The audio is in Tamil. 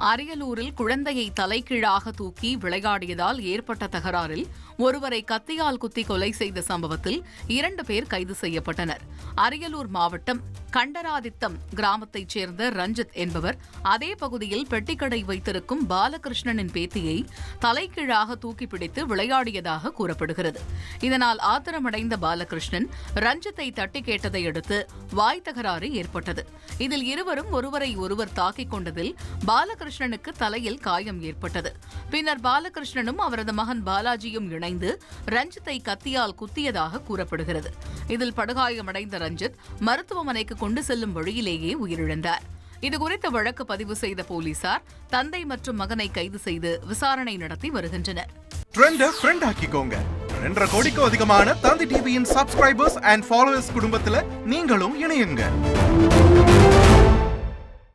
அரியலூரில் குழந்தையை தலைகீழாக தூக்கி விளையாடியதால் ஏற்பட்ட தகராறில் ஒருவரை கத்தியால் குத்தி கொலை செய்த சம்பவத்தில் இரண்டு பேர் கைது செய்யப்பட்டனர். அரியலூர் மாவட்டம் கண்டராதித்தம் கிராமத்தைச் சேர்ந்த ரஞ்சித் என்பவர் அதே பகுதியில் பெட்டிக்கடை வைத்திருக்கும் பாலகிருஷ்ணனின் பேத்தியை தலைகீழாக தூக்கி பிடித்து விளையாடியதாக கூறப்படுகிறது. இதனால் ஆத்திரமடைந்த பாலகிருஷ்ணன் ரஞ்சித்தை தட்டி கேட்டதை அடுத்து வாய் தகராறு ஏற்பட்டது. இதில் இருவரும் ஒருவரை ஒருவர் தாக்கிக் கொண்டதில் பாலகிருஷ்ணனுக்கு தலையில் காயம் ஏற்பட்டது. பின்னர் பாலகிருஷ்ணனும் அவரது மகன் பாலாஜியும் இணைந்து ரஞ்சித்தை கத்தியால் குத்தியதாக கூறப்படுகிறது. இதில் படுகாயமடைந்த ரஞ்சித் மருத்துவமனைக்கு கொண்டு செல்லும் வழியிலேயே உயிரிழந்தார். இதுகுறித்து வழக்கு பதிவு செய்த போலீசார் தந்தை மற்றும் மகனை கைது செய்து விசாரணை நடத்தி வருகின்றனர். ரெண்டரை கோடிக்கும் அதிகமான தந்தி டிவியின் சப்ஸ்கிரைபர்ஸ் அண்ட் ஃபாலோவர்ஸ் குடும்பத்துல நீங்களும் இணையுங்க.